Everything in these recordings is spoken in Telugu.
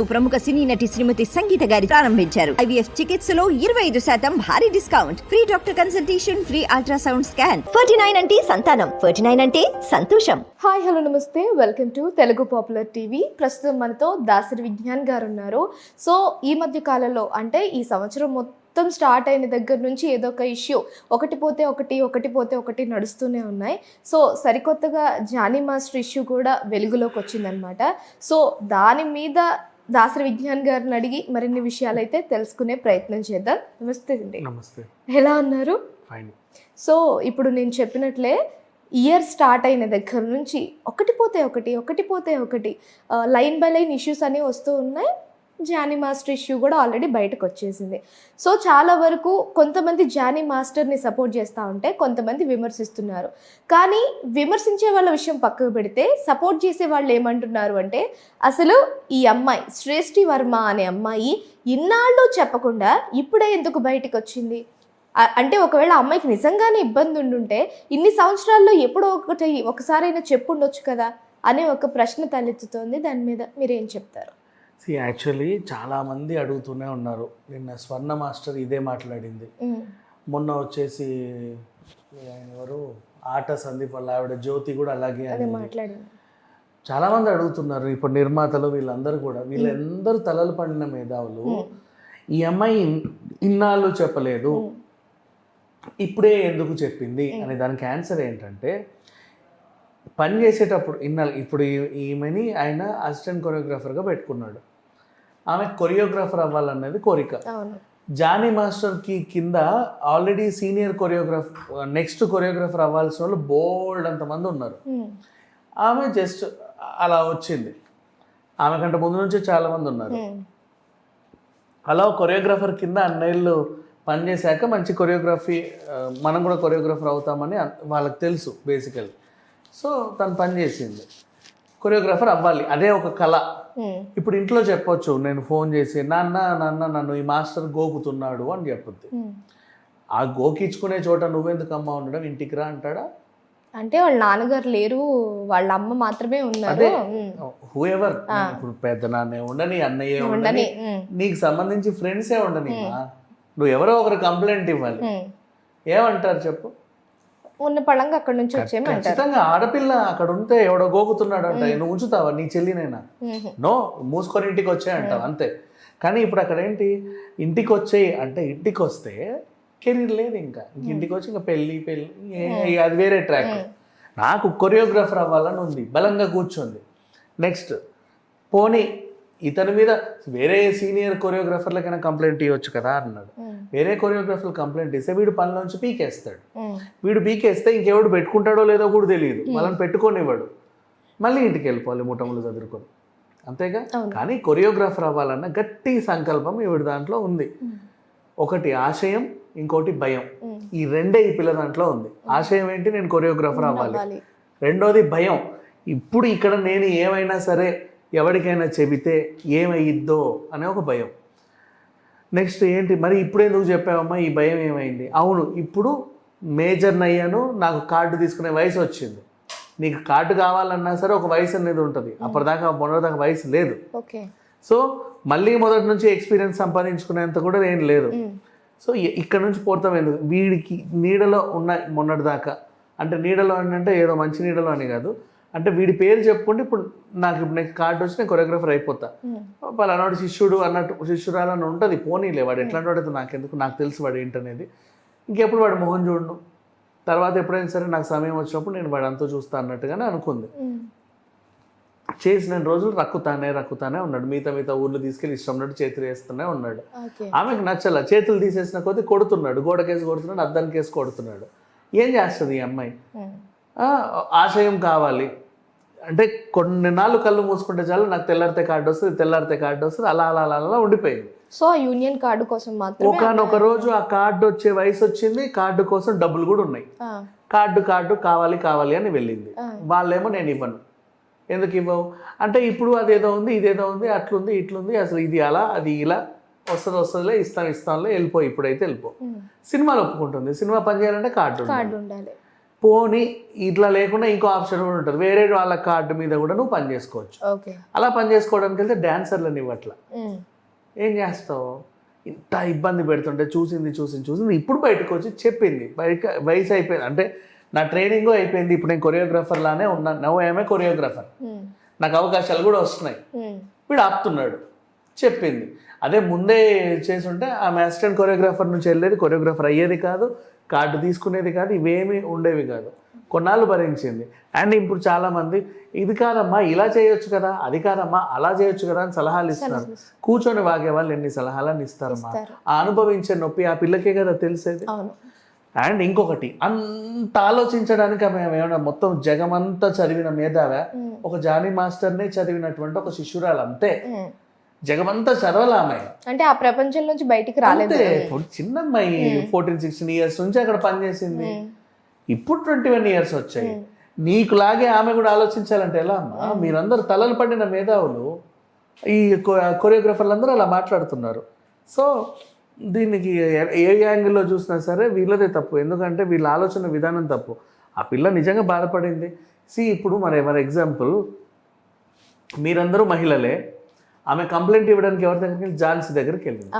ప్రముఖ సినీ నటి శ్రీమతి సంగీత గారి ప్రారంభించారు. ఐవీఎఫ్ చికిత్సలో ఇరవై ఐదు శాతం భారీ discount. Free doctor consultation free ultrasound scan. Forty nine అంటే సంతానం. ఫర్టీ నైన్ అంటే సంతోషం. హాయ్ హలో నమస్తే. Welcome to Telugu popular TV. ప్రస్తుతం మనతో దాసరి విజ్ఞాన్ గారు ఉన్నారు సో ఈ మధ్య కాలంలో అంటే ఈ సంవత్సరం మొత్తం స్టార్ట్ అయిన దగ్గర నుంచి ఏదో ఒక ఇష్యూ ఒకటి పోతే ఒకటి ఒకటి పోతే ఒకటి నడుస్తూనే ఉన్నాయి. సో సరికొత్తగా జానీ మాస్టర్ ఇష్యూ కూడా వెలుగులోకి వచ్చిందనమాట సో దాని మీద దాసరి విజ్ఞాన్ గారిని అడిగి మరిన్ని విషయాలు అయితే తెలుసుకునే ప్రయత్నం చేద్దాం. నమస్తే అండి. నమస్తే. ఎలా ఉన్నారు? సో ఇప్పుడు నేను చెప్పినట్లే ఇయర్ స్టార్ట్ అయిన దగ్గర నుంచి ఒకటి పోతే ఒకటి ఒకటి పోతే ఒకటి లైన్ బై లైన్ ఇష్యూస్ అనేవి వస్తూ ఉన్నాయి. జానీ మాస్టర్ ఇష్యూ కూడా ఆల్రెడీ బయటకు వచ్చేసింది. సో చాలా వరకు కొంతమంది జానీ మాస్టర్ని సపోర్ట్ చేస్తూ ఉంటే కొంతమంది విమర్శిస్తున్నారు. కానీ విమర్శించే వాళ్ళ విషయం పక్కకు పెడితే సపోర్ట్ చేసే వాళ్ళు ఏమంటున్నారు అంటే అసలు ఈ అమ్మాయి శ్రేష్ఠి వర్మ అనే అమ్మాయి ఇన్నాళ్ళు చెప్పకుండా ఇప్పుడే ఎందుకు బయటకు వచ్చింది? అంటే ఒకవేళ అమ్మాయికి నిజంగానే ఇబ్బంది ఉండుంటే ఇన్ని సంవత్సరాల్లో ఎప్పుడో ఒకటి ఒకసారైనా చెప్పుండొచ్చు కదా? అనే ఒక ప్రశ్న తలెత్తుతోంది దాని మీద. మీరేం చెప్తారు? సి యాక్చువల్లీ చాలామంది అడుగుతూనే ఉన్నారు. నిన్న స్వర్ణ మాస్టర్ ఇదే మాట్లాడింది. మొన్న వచ్చేసి ఆయన ఎవరు? ఆట సందీప్ వాళ్ళ ఆవిడ జ్యోతి కూడా అలాగే. మాట్లాడింది. చాలామంది అడుగుతున్నారు ఇప్పుడు నిర్మాతలు వీళ్ళందరూ కూడా. వీళ్ళందరూ తలలు పడిన మేధావులు. ఈ అమ్మాయి ఇన్- ఇన్నాళ్ళు చెప్పలేదు. ఇప్పుడే ఎందుకు చెప్పింది అనే దానికి ఆన్సర్ ఏంటంటే పని చేసేటప్పుడు ఇన్నాళ్ళు ఇప్పుడు ఈ- ఈమెని ఆయన అసిస్టెంట్ కొరియోగ్రాఫర్గా పెట్టుకున్నాడు. ఆమె కొరియోగ్రాఫర్ అవ్వాలన్నది కోరిక. జానీ మాస్టర్కి కింద already senior choreograph next choreographer అవ్వాల్సిన వాళ్ళు బోల్డ్ అంతమంది ఉన్నారు. ఆమె జస్ట్ అలా వచ్చింది. ఆమె కంటే ముందు నుంచే చాలామంది ఉన్నారు. అలా కొరియోగ్రాఫర్ కింద అన్నేళ్ళు పనిచేశాక మంచి కొరియోగ్రఫీ మనం కూడా కొరియోగ్రాఫర్ అవుతామని వాళ్ళకి తెలుసు బేసికల్ సో తను పని చేసింది. కొరియోగ్రాఫర్ అవ్వాలి అదే ఒక కళ. ఇప్పుడు ఇంట్లో చెప్పొచ్చు నేను ఫోన్ చేసి నాన్న నాన్న నన్ను ఈ మాస్టర్ గోకుతున్నాడు అని చెప్పొద్ది. ఆ గోకించుకునే చోట నువ్వెందుకు అమ్మ ఉండడం? ఇంటికి రా అంటాడా? అంటే వాళ్ళ నాన్నగారు లేరు వాళ్ళ అమ్మ మాత్రమే ఉన్నారు. హూ ఎవర్ ఇప్పుడు పెద్ద నాన్నే ఉండని అన్నయ్య ఉండని నీకు సంబంధించి ఫ్రెండ్సే ఉండని నువ్వు ఎవరో ఒకరు కంప్లైంట్ ఇవ్వాలి. ఏమంటారు చెప్పు? ఉన్న పళంగా అక్కడ నుంచి వచ్చేయమంటారు. ఖచ్చితంగా ఆడపిల్ల అక్కడ ఉంటే ఎవడో గోకుతున్నాడు అంట నువ్వు ఉంచుతావా నీ చెల్లినైనా? నో మూసుకొని ఇంటికి వచ్చాయి అంటావు అంతే. కానీ ఇప్పుడు అక్కడ ఏంటి ఇంటికి వచ్చేయి అంటే ఇంటికి వస్తే కెరీర్ లేదు ఇంకా. ఇంటికి వచ్చి ఇంకా పెళ్ళి పెళ్ళి అది వేరే ట్రాక్. నాకు కొరియోగ్రాఫర్ అవ్వాలని ఉంది బలంగా కూర్చుంది. నెక్స్ట్ పోనీ ఇతని మీద వేరే సీనియర్ కొరియోగ్రాఫర్లకైనా కంప్లైంట్ ఇవ్వచ్చు కదా అన్నాడు. వేరే కొరియోగ్రాఫర్లు కంప్లైంట్ ఇస్తే వీడు పనిలోంచి పీకేస్తాడు. వీడు పీకేస్తే ఇంకెవడు పెట్టుకుంటాడో లేదో కూడా తెలియదు. వాళ్ళని పెట్టుకోనివ్వడు మళ్ళీ ఇంటికి వెళ్ళిపోవాలి ముఠములు చదువుకొని అంతేగా. కానీ కొరియోగ్రాఫర్ అవ్వాలన్న గట్టి సంకల్పం ఈవిడ దాంట్లో ఉంది. ఒకటి ఆశయం ఇంకోటి భయం. ఈ రెండే ఈ పిల్ల దాంట్లో ఉంది. ఆశయం ఏంటి? నేను కొరియోగ్రాఫర్ అవ్వాలి. రెండోది భయం. ఇప్పుడు ఇక్కడ నేను ఏమైనా సరే ఎవరికైనా చెబితే ఏమయ్యిద్దో అనే ఒక భయం. నెక్స్ట్ ఏంటి? మరి ఇప్పుడు ఎందుకు చెప్పావమ్మా? ఈ భయం ఏమైంది? అవును ఇప్పుడు మేజర్ అయ్యాను నాకు కార్డు తీసుకునే వయసు వచ్చింది. నీకు కార్డు కావాలన్నా సరే ఒక వయసు అనేది ఉంటుంది. అప్పటిదాకా మొన్నటిదాకా వయసు లేదు. ఓకే. సో మళ్ళీ మొదటి నుంచి ఎక్స్పీరియన్స్ సంపాదించుకునేంత కూడా ఏం లేదు. సో ఇక్కడ నుంచి పోతాం ఎందుకు? వీడికి నీడలో ఉన్న మొన్నటి దాకా అంటే నీడలో అని అంటే ఏదో మంచి నీడలో అని కాదు. అంటే వీడి పేరు చెప్పుకుంటే ఇప్పుడు నాకు ఇప్పుడు నెక్స్ట్ కార్డు వచ్చి నేను కొరియోగ్రాఫర్ అయిపోతా. ఉమ్, పలానాడు శిష్యుడు అన్నట్టు శిష్యురాలని ఉంటుంది పోనీలే వాడు ఎట్లాంటి వాడైతే నాకెందుకు నాకు తెలుసు వాడు ఏంటనేది. ఇంకెప్పుడు వాడు మొహం చూడను. తర్వాత ఎప్పుడైనా సరే నాకు సమయం వచ్చినప్పుడు నేను వాడు అంతా చూస్తా అన్నట్టుగానే అనుకుంది. ఉమ్, చేసిన రోజులు రక్కుతానే రక్కుతానే ఉన్నాడు. మిగతా మిగతా ఊర్లు తీసుకెళ్ళి ఇష్టం ఉన్నట్టు చేతులు వేస్తూనే ఉన్నాడు. ఆమెకు నచ్చల చేతులు తీసేసిన కొద్దీ కొడుతున్నాడు. గోడ కేసు కొడుతున్నాడు అద్దం కేసు కొడుతున్నాడు. ఏం చేస్తుంది ఈ అమ్మాయి? ఆ, ఆశయం కావాలి. అంటే కొన్ని నాళ్ళు కళ్ళు మూసుకుంటే చాలు నాకు తెల్లారితే కార్డు వస్తుంది తెల్లారితే కార్డు వస్తుంది అలా అలా అలా అలా ఉండిపోయింది. సో ఆ యూనియన్ కార్డు కోసం మాత్రమే ఒకనొక రోజు ఆ కార్డు వచ్చే వయసు వచ్చింది కార్డు కోసం డబ్బులు కూడా ఉన్నాయి. కార్డు కార్డు కావాలి కావాలి అని వెళ్ళింది. వాళ్ళేమో నేను ఇవ్వను. ఎందుకు ఇవ్వవు? అంటే ఇప్పుడు అదేదో ఉంది ఇదేదో ఉంది అట్లుంది ఇట్లుంది అసలు ఇది అలా అది ఇలా వస్తుంది వస్తుందిలే ఇస్తాం ఇస్తాంలే వెళ్ళిపో ఇప్పుడైతే వెళ్ళిపో. సినిమాలు ఒప్పుకుంటుంది. సినిమా పని చేయాలంటే కార్డు. కార్డు ఉండాలి. పోనీ ఇట్లా లేకుండా ఇంకో ఆప్షన్ కూడా ఉంటుంది. వేరే వాళ్ళ కార్డు మీద కూడా నువ్వు పని చేసుకోవచ్చు. అలా పని చేసుకోవడానికి వెళ్తే డాన్సర్లని ఇవ్వట్ల. ఏం చేస్తావు? ఇంత ఇబ్బంది పెడుతుంటే చూసింది చూసింది చూసింది. ఇప్పుడు బయటకు వచ్చి చెప్పింది. బయట వయసు అయిపోయింది. అంటే నా ట్రైనింగ్ అయిపోయింది. ఇప్పుడు నేను కొరియోగ్రాఫర్ లానే ఉన్నాను నవ్వు ఏమే కొరియోగ్రాఫర్. నాకు అవకాశాలు కూడా వస్తున్నాయి. వీడు ఆపుతున్నాడు. చెప్పింది. అదే ముందే చేసుంటే ఆమె అసిస్టెంట్ కొరియోగ్రాఫర్ నుంచి వెళ్ళేది కొరియోగ్రాఫర్ అయ్యేది కాదు కార్డు తీసుకునేది కాదు ఇవేమీ ఉండేవి కాదు. కొన్నాళ్ళు భరించింది. అండ్ ఇప్పుడు చాలామంది ఇది కాదమ్మా ఇలా చేయొచ్చు కదా అది కాదమ్మా అలా చేయొచ్చు కదా అని సలహాలు ఇస్తున్నారు. కూర్చొని వాగే వాళ్ళు ఎన్ని సలహాలని ఇస్తారమ్మా. ఇస్తారు. ఆ అనుభవించే నొప్పి ఆ పిల్లకే కదా తెలిసేది. అండ్ ఇంకొకటి అంత ఆలోచించడానికి ఆమె ఏమైనా మొత్తం జగమంతా చదివిన మేధావే? ఒక జానీ మాస్టర్నే చదివినటువంటి ఒక శిష్యురాలు అంతే. జగమంతా చదవాలి ఆమె అంటే ఆ ప్రపంచం నుంచి బయటికి రాలేదు ఇప్పుడు చిన్న అమ్మాయి ఫోర్టీన్ సిక్స్టీన్ ఇయర్స్ నుంచి అక్కడ పనిచేసింది. ఇప్పుడు ట్వంటీ వన్ ఇయర్స్ వచ్చాయి. నీకులాగే ఆమె కూడా ఆలోచించాలంటే ఎలా అమ్మా? మీరందరూ తలలు పడిన మేధావులు ఈ కొరియోగ్రాఫర్లు అందరూ అలా మాట్లాడుతున్నారు. సో దీనికి ఏ- ఏ యాంగిల్లో చూసినా సరే వీళ్ళదే తప్పు. ఎందుకంటే వీళ్ళ ఆలోచన విధానం తప్పు. ఆ పిల్ల నిజంగా బాధపడింది. సి ఇప్పుడు మరి ఫర్ ఎగ్జాంపుల్ మీరందరూ మహిళలే. ఆమె కంప్లైంట్ ఇవ్వడానికి ఎవరి దగ్గరికి వెళ్ళి? ఝాన్సీ దగ్గరికి వెళ్ళింది.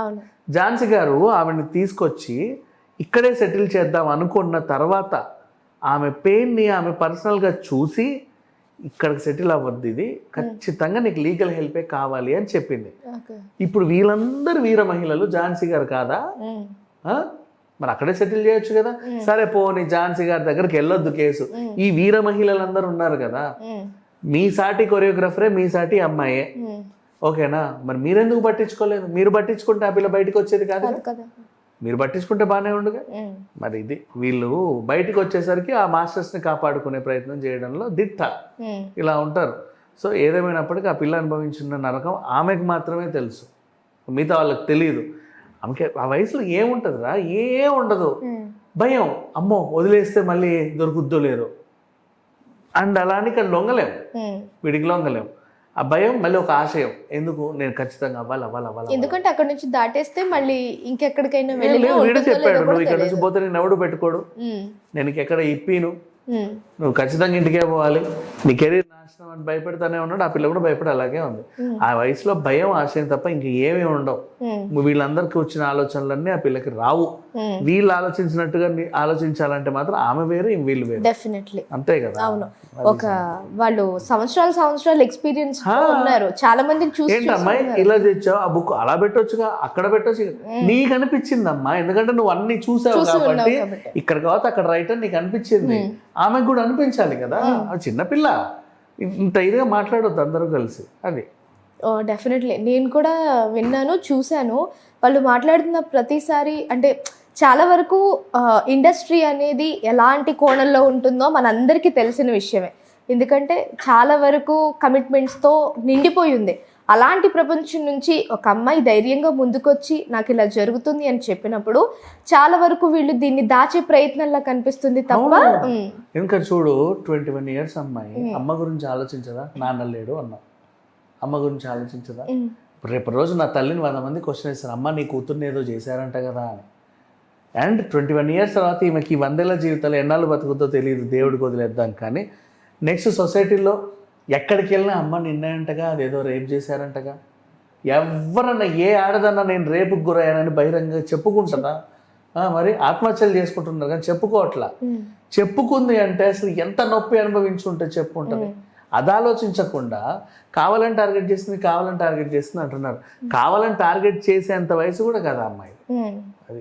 ఝాన్సీ గారు ఆమెను తీసుకొచ్చి ఇక్కడే సెటిల్ చేద్దాం అనుకున్న తర్వాత ఆమె పెయిన్ని ఆమె పర్సనల్గా చూసి ఇక్కడికి సెటిల్ అవ్వద్దు ఇది. ఖచ్చితంగా నీకు లీగల్ హెల్పే కావాలి అని చెప్పింది. ఇప్పుడు వీళ్ళందరూ వీర మహిళలు ఝాన్సీ గారు కాదా? మరి అక్కడే సెటిల్ చేయొచ్చు కదా. సరే పోనీ ఝాన్సీ గారి దగ్గరికి వెళ్ళొద్దు కేసు. ఈ వీర మహిళలందరూ ఉన్నారు కదా. మీ సాటి కొరియోగ్రాఫరే మీ సాటి అమ్మాయే. ఓకేనా? మరి మీరెందుకు పట్టించుకోలేదు? మీరు పట్టించుకుంటే ఆ పిల్ల బయటకు వచ్చేది కాదు మీరు పట్టించుకుంటే బాగానే ఉండగా. మరి ఇది వీళ్ళు బయటికి వచ్చేసరికి ఆ మాస్టర్స్ని కాపాడుకునే ప్రయత్నం చేయడంలో దిట్ట. ఇలా ఉంటారు. సో ఏదేమైనప్పటికీ ఆ పిల్ల అనుభవించిన నరకం ఆమెకు మాత్రమే తెలుసు. మిగతా వాళ్ళకి తెలియదు ఆమెకి ఆ వయసులో ఏముంటుందిరా? ఏం ఉండదు. భయం. అమ్మో వదిలేస్తే మళ్ళీ దొరుకుద్దో లేదో. అండ్ అలా అని ఇక్కడ లొంగలేం. ఉమ్. వీడికి లొంగలేం. ఆ భయం మళ్ళీ ఒక ఆశయం. ఎందుకు? నేను ఖచ్చితంగా అవ్వాలి అవ్వాలి అవ్వాలి. ఎందుకంటే అక్కడ నుంచి దాటేస్తే మళ్ళీ ఇంకెక్కడికైనా వీడే చెప్పాడు నువ్వు ఇక్కడ నుంచి పోతే నేను ఎవడు పెట్టుకోడు. నేను ఎక్కడ ఇప్పిను నువ్వు ఖచ్చితంగా ఇంటికే పోవాలి. నీ కెరీర్ నాశనం అని భయపెడతానే ఉన్నాడు. ఆ పిల్ల కూడా భయపడి అలాగే ఉంది. ఆ వయసులో భయం ఆశయం తప్ప ఇంక ఏమీ ఉండవు. వీళ్ళందరికీ వచ్చిన ఆలోచనలన్నీ ఆ పిల్లకి రావు. వీళ్ళు ఆలోచించినట్టుగా నీ- ఆలోచించాలంటే మాత్రం ఆమె వేరు వీళ్ళు వేరు. డెఫినెట్లీ అంతే కదా? అవును. ఒక వాళ్ళు సంవత్సరాలు సంవత్సరాలు ఎక్స్పీరియన్స్ ఉన్నారు. చాలా మందిని చూసి ఏంటమ్మాయి? ఇలా తెచ్చావు? ఆ బుక్ అలా పెట్టొచ్చుగా? అక్కడ పెట్టొచ్చు నీకు అనిపించిందమ్మా? ఎందుకంటే నువ్వు అన్ని చూసావు కాబట్టి. ఇక్కడ కాబట్టి అక్కడ రైట్ అని నీకు అనిపించింది. ఆమెకు కూడా అనిపించాలి కదా. ఆ. చిన్నపిల్ల ఇంత ఇదిగా మాట్లాడొద్దు అందరూ కలిసి. అది. డెఫినెట్లీ. నేను కూడా విన్నాను చూశాను. వాళ్ళు మాట్లాడుతున్న ప్రతిసారి అంటే చాలా వరకు ఇండస్ట్రీ అనేది ఎలాంటి కోణంలో ఉంటుందో మనందరికీ తెలిసిన విషయమే. ఎందుకంటే చాలా వరకు కమిట్మెంట్స్తో నిండిపోయి ఉంది. అలాంటి ప్రపంచం నుంచి ఒక అమ్మాయి ధైర్యంగా ముందుకొచ్చి నాకు ఇలా జరుగుతుంది అని చెప్పినప్పుడు చాలా వరకు వీళ్ళు దీన్ని దాచే ప్రయత్నంలా కనిపిస్తుంది తప్ప ఎందుకంటే చూడు ట్వంటీ వన్ ఇయర్స్ అమ్మాయి. అమ్మ గురించి ఆలోచించదా? నాన్న లేడు అన్నావు అమ్మ గురించి ఆలోచించదా? రేపు రోజు నా తల్లిని వంద మంది క్వశ్చన్ ఇస్తారు అమ్మ నీ కూతుర్ని ఏదో చేశారంట కదా అని. అండ్ ట్వంటీ వన్ ఇయర్స్ తర్వాత ఈమెకి ఈ వందేళ్ళ జీవితాలు ఎన్నాళ్ళు బతుకుతో తెలియదు. దేవుడికి వదిలేద్దాం. కానీ నెక్స్ట్ సొసైటీలో ఎక్కడికి వెళ్ళినా అమ్మ నిన్నంటగా అదేదో రేప్ చేశారంటగా. ఎవరన్నా ఏ ఆడదన్నా నేను రేపుకు గురయ్యానని బహిరంగ చెప్పుకుంటుందా? ఆ, మరి ఆత్మహత్యలు చేసుకుంటున్నారు కానీ చెప్పుకోవట్లా. చెప్పుకుంది అంటే అసలు ఎంత నొప్పి అనుభవించుంటే చెప్పుకుంటుంది. అది ఆలోచించకుండా కావాలని టార్గెట్ చేసింది కావాలని టార్గెట్ చేస్తుంది అంటున్నారు. కావాలని టార్గెట్ చేసేంత వయసు కూడా కదా అమ్మాయి. అది